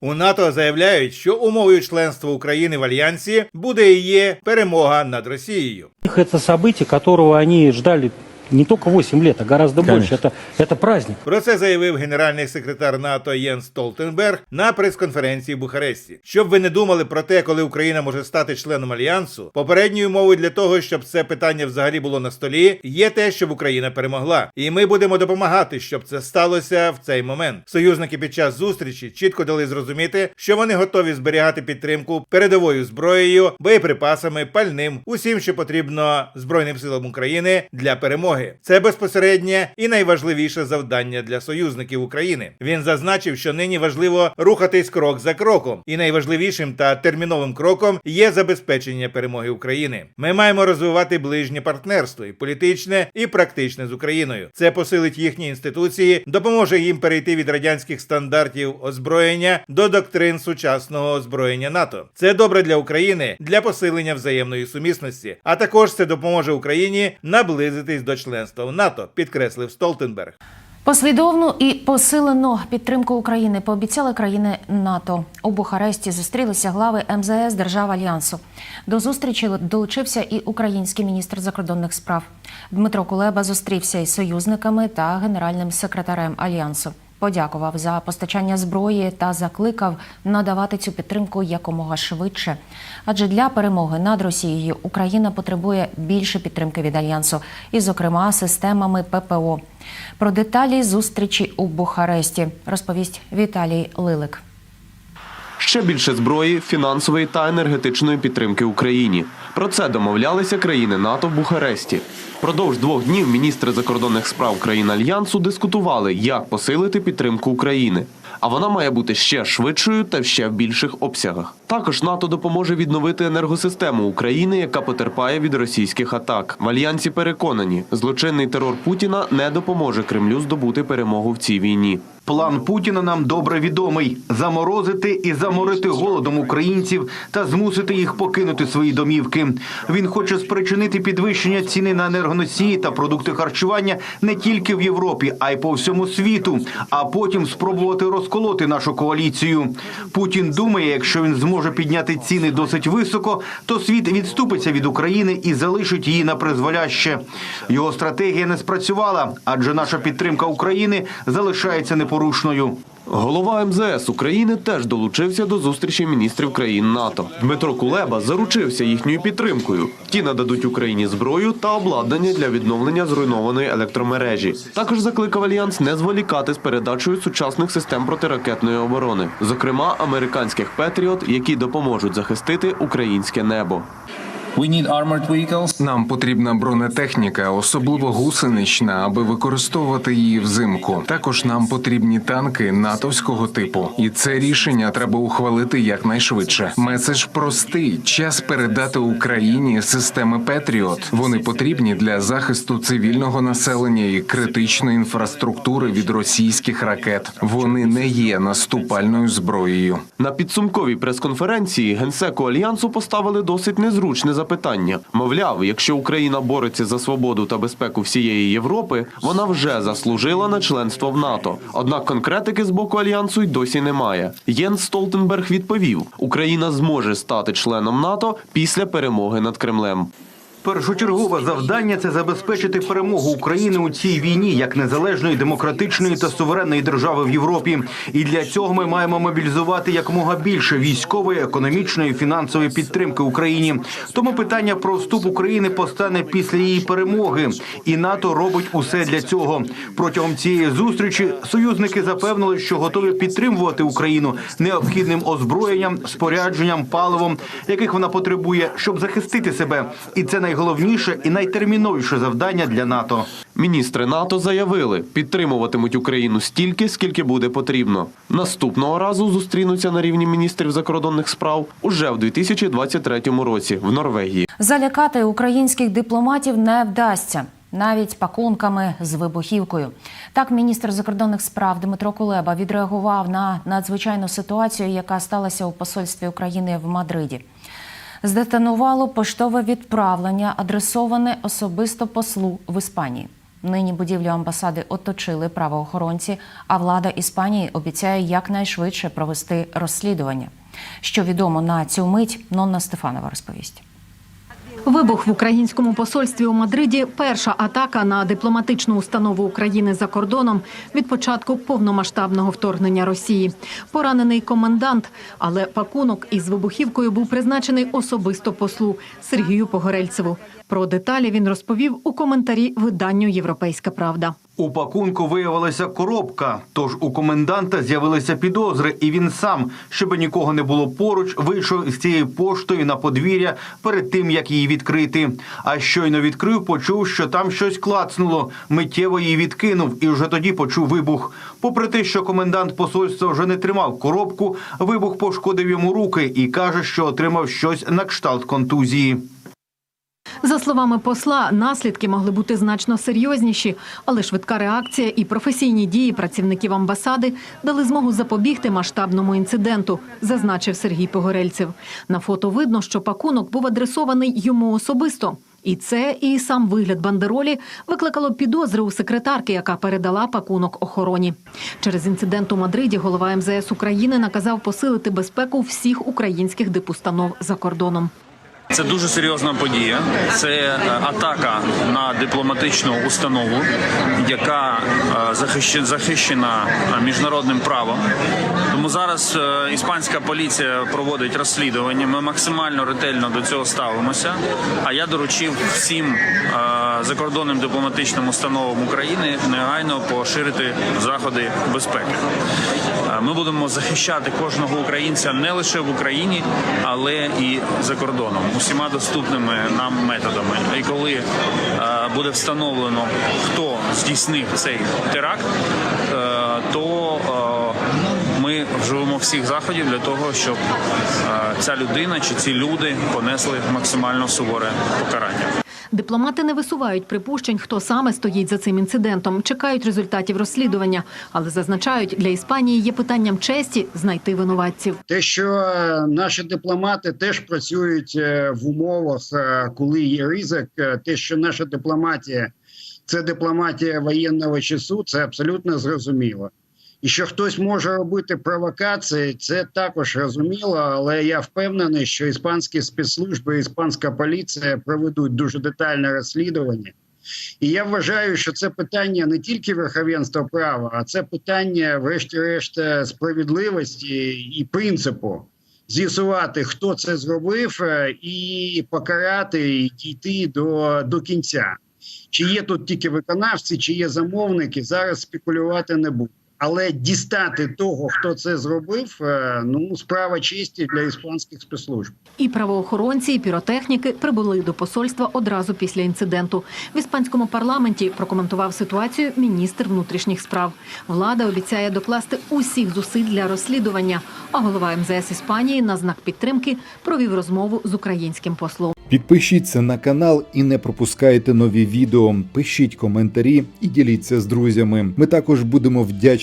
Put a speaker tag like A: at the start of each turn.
A: У НАТО заявляють, що умовою членства України в альянсі буде і є перемога над Росією.
B: Це событие, которого они ждали не только 8 лет, а гораздо больше. Это, это праздник.
A: Про це заявив генеральний секретар НАТО Єнс Столтенберг на прес-конференції в Бухаресті. Щоб ви не думали про те, коли Україна може стати членом альянсу, попередньою мовою для того, щоб це питання взагалі було на столі, є те, щоб Україна перемогла. І ми будемо допомагати, щоб це сталося в цей момент. Союзники під час зустрічі чітко дали зрозуміти, що вони готові зберігати підтримку передовою зброєю, боєприпасами, пальним, усім, що потрібно Збройним силам України для перемоги. Це безпосереднє і найважливіше завдання для союзників України. Він зазначив, що нині важливо рухатись крок за кроком, і найважливішим та терміновим кроком є забезпечення перемоги України. Ми маємо розвивати ближнє партнерство і політичне, і практичне з Україною. Це посилить їхні інституції, допоможе їм перейти від радянських стандартів озброєння до доктрин сучасного озброєння НАТО. Це добре для України для посилення взаємної сумісності, а також це допоможе Україні наблизитись до членства в НАТО, підкреслив Столтенберг.
C: Послідовну і посилену підтримку України пообіцяли країни НАТО. У Бухаресті зустрілися глави МЗС держав альянсу. До зустрічі долучився і український міністр закордонних справ. Дмитро Кулеба зустрівся із союзниками та генеральним секретарем альянсу. Подякував за постачання зброї та закликав надавати цю підтримку якомога швидше. Адже для перемоги над Росією Україна потребує більше підтримки від альянсу, і, зокрема, системами ППО. Про деталі зустрічі у Бухаресті розповість Віталій Лилик.
D: Ще більше зброї, фінансової та енергетичної підтримки Україні. Про це домовлялися країни НАТО в Бухаресті. Продовж двох днів міністри закордонних справ країн альянсу дискутували, як посилити підтримку України. А вона має бути ще швидшою та ще в більших обсягах. Також НАТО допоможе відновити енергосистему України, яка потерпає від російських атак. В альянсі переконані, злочинний терор Путіна не допоможе Кремлю здобути перемогу в цій війні.
E: План Путіна нам добре відомий: заморозити і заморити голодом українців та змусити їх покинути свої домівки. Він хоче спричинити підвищення ціни на енергоносії та продукти харчування не тільки в Європі, а й по всьому світу. А потім спробувати розколоти нашу коаліцію. Путін думає, якщо він зможе підняти ціни досить високо, то світ відступиться від України і залишить її на призволяще. Його стратегія не спрацювала, адже наша підтримка України залишається непорушною.
D: Голова МЗС України теж долучився до зустрічі міністрів країн НАТО. Дмитро Кулеба заручився їхньою підтримкою. Ті нададуть Україні зброю та обладнання для відновлення зруйнованої електромережі. Також закликав альянс не зволікати з передачею сучасних систем протиракетної оборони, зокрема американських Петріот, які допоможуть захистити українське небо.
F: We need.
G: Нам потрібна бронетехніка, особливо гусенична, аби використовувати її взимку. Також нам потрібні танки натовського типу, і це рішення треба ухвалити якнайшвидше. Меседж простий: час передати Україні системи Петріот. Вони потрібні для захисту цивільного населення і критичної інфраструктури від російських ракет. Вони не є наступальною зброєю.
D: На підсумковій прес-конференції генсеку альянсу поставили досить незручне запитання. Мовляв, якщо Україна бореться за свободу та безпеку всієї Європи, вона вже заслужила на членство в НАТО. Однак конкретики з боку альянсу й досі немає. Єнс Столтенберг відповів: Україна зможе стати членом НАТО після перемоги над Кремлем.
E: Першочергове завдання це забезпечити перемогу України у цій війні як незалежної, демократичної та суверенної держави в Європі. І для цього ми маємо мобілізувати якомога більше військової, економічної, фінансової підтримки Україні. Тому питання про вступ України постане після її перемоги, і НАТО робить усе для цього. Протягом цієї зустрічі союзники запевнили, що готові підтримувати Україну необхідним озброєнням, спорядженням, паливом, яких вона потребує, щоб захистити себе. І це найголовніше і найтерміновіше завдання для НАТО.
D: Міністри НАТО заявили, підтримуватимуть Україну стільки, скільки буде потрібно. Наступного разу зустрінуться на рівні міністрів закордонних справ уже в 2023 році в Норвегії.
C: Залякати українських дипломатів не вдасться. Навіть пакунками з вибухівкою. Так, міністр закордонних справ Дмитро Кулеба відреагував на надзвичайну ситуацію, яка сталася у посольстві України в Мадриді. Здетонувало поштове відправлення, адресоване особисто послу в Іспанії. Нині будівлю амбасади оточили правоохоронці, а влада Іспанії обіцяє якнайшвидше провести розслідування. Що відомо на цю мить, Нонна Стефанова розповість.
H: Вибух в українському посольстві у Мадриді перша атака на дипломатичну установу України за кордоном від початку повномасштабного вторгнення Росії. Поранений комендант, але пакунок із вибухівкою був призначений особисто послу Сергію Погорельцеву. Про деталі він розповів у коментарі виданню Європейська Правда.
E: У пакунку виявилася коробка, тож у коменданта з'явилися підозри, і він сам, щоб нікого не було поруч, вийшов із цією поштою на подвір'я перед тим, як її відкрити. А щойно відкрив, почув, що там щось клацнуло. Миттєво її відкинув і вже тоді почув вибух. Попри те, що комендант посольства вже не тримав коробку, вибух пошкодив йому руки і каже, що отримав щось на кшталт контузії.
H: За словами посла, наслідки могли бути значно серйозніші, але швидка реакція і професійні дії працівників амбасади дали змогу запобігти масштабному інциденту, зазначив Сергій Погорельцев. На фото видно, що пакунок був адресований йому особисто. І це, і сам вигляд бандеролі викликало підозри у секретарки, яка передала пакунок охороні. Через інцидент у Мадриді голова МЗС України наказав посилити безпеку всіх українських дипустанов за кордоном.
F: Це дуже серйозна подія. Це е, атака на дипломатичну установу, яка е, захищена, е, міжнародним правом. Тому зараз іспанська поліція проводить розслідування. Ми максимально ретельно до цього ставимося. А я доручив всім закордонним дипломатичним установам України негайно поширити заходи безпеки. Ми будемо захищати кожного українця не лише в Україні, але і за кордоном усіма доступними нам методами. І коли е, буде встановлено, хто здійснив цей теракт, е, то е, ми вживемо всіх заходів для того, щоб ця людина чи ці люди понесли максимально суворе покарання.
H: Дипломати не висувають припущень, хто саме стоїть за цим інцидентом. Чекають результатів розслідування, але зазначають, для Іспанії є питанням честі знайти винуватців.
I: Те, що е, наші дипломати теж працюють е, в умовах, е, коли є ризик, те, що наша дипломатія це дипломатія воєнного часу, це абсолютно зрозуміло. І що хтось може робити провокації, це також розуміло, але я впевнений, що іспанські спецслужби, іспанська поліція проведуть дуже детальне розслідування. І я вважаю, що це питання не тільки верховенства права, а це питання, врешті-решт, справедливості і принципу. З'ясувати, хто це зробив, е, і покарати, і дійти до, до кінця. Чи є тут тільки виконавці, чи є замовники, зараз спекулювати не буду. Але дістати того, хто це зробив, е, ну справа честі для іспанських спецслужб.
H: І правоохоронці, і піротехніки прибули до посольства одразу після інциденту. В іспанському парламенті прокоментував ситуацію міністр внутрішніх справ. Влада обіцяє докласти усіх зусиль для розслідування. А голова МЗС Іспанії на знак підтримки провів розмову з українським послом.
J: Підпишіться на канал і не пропускайте нові відео. Пишіть коментарі і діліться з друзями. Ми також будемо